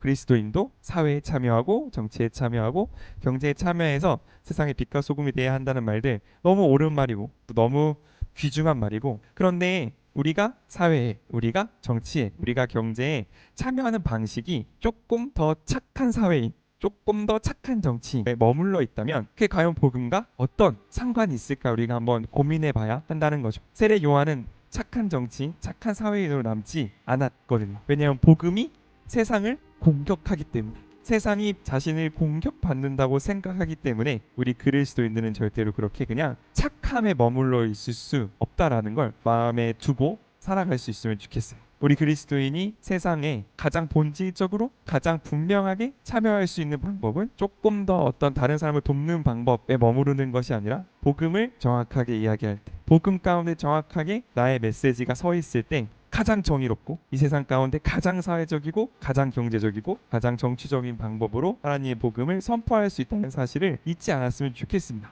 그리스도인도 사회에 참여하고 정치에 참여하고 경제에 참여해서 세상의 빛과 소금이 돼야 한다는 말들 너무 옳은 말이고 또 너무 귀중한 말이고 그런데 우리가 사회에 우리가 정치에 우리가 경제에 참여하는 방식이 조금 더 착한 사회인 조금 더 착한 정치에 머물러 있다면 그게 과연 복음과 어떤 상관이 있을까 우리가 한번 고민해 봐야 한다는 거죠. 세례 요한은 착한 정치인, 착한 사회인으로 남지 않았거든요. 왜냐하면 복음이 세상을 공격하기 때문에 세상이 자신을 공격받는다고 생각하기 때문에 우리 그리스도인들은 절대로 그렇게 그냥 착함에 머물러 있을 수 없다라는 걸 마음에 두고 살아갈 수 있으면 좋겠어요. 우리 그리스도인이 세상에 가장 본질적으로 가장 분명하게 참여할 수 있는 방법은 조금 더 어떤 다른 사람을 돕는 방법에 머무르는 것이 아니라 복음을 정확하게 이야기할 때 복음 가운데 정확하게 나의 메시지가 서 있을 때 가장 정의롭고 이 세상 가운데 가장 사회적이고 가장 경제적이고 가장 정치적인 방법으로 하나님의 복음을 선포할 수 있다는 사실을 잊지 않았으면 좋겠습니다.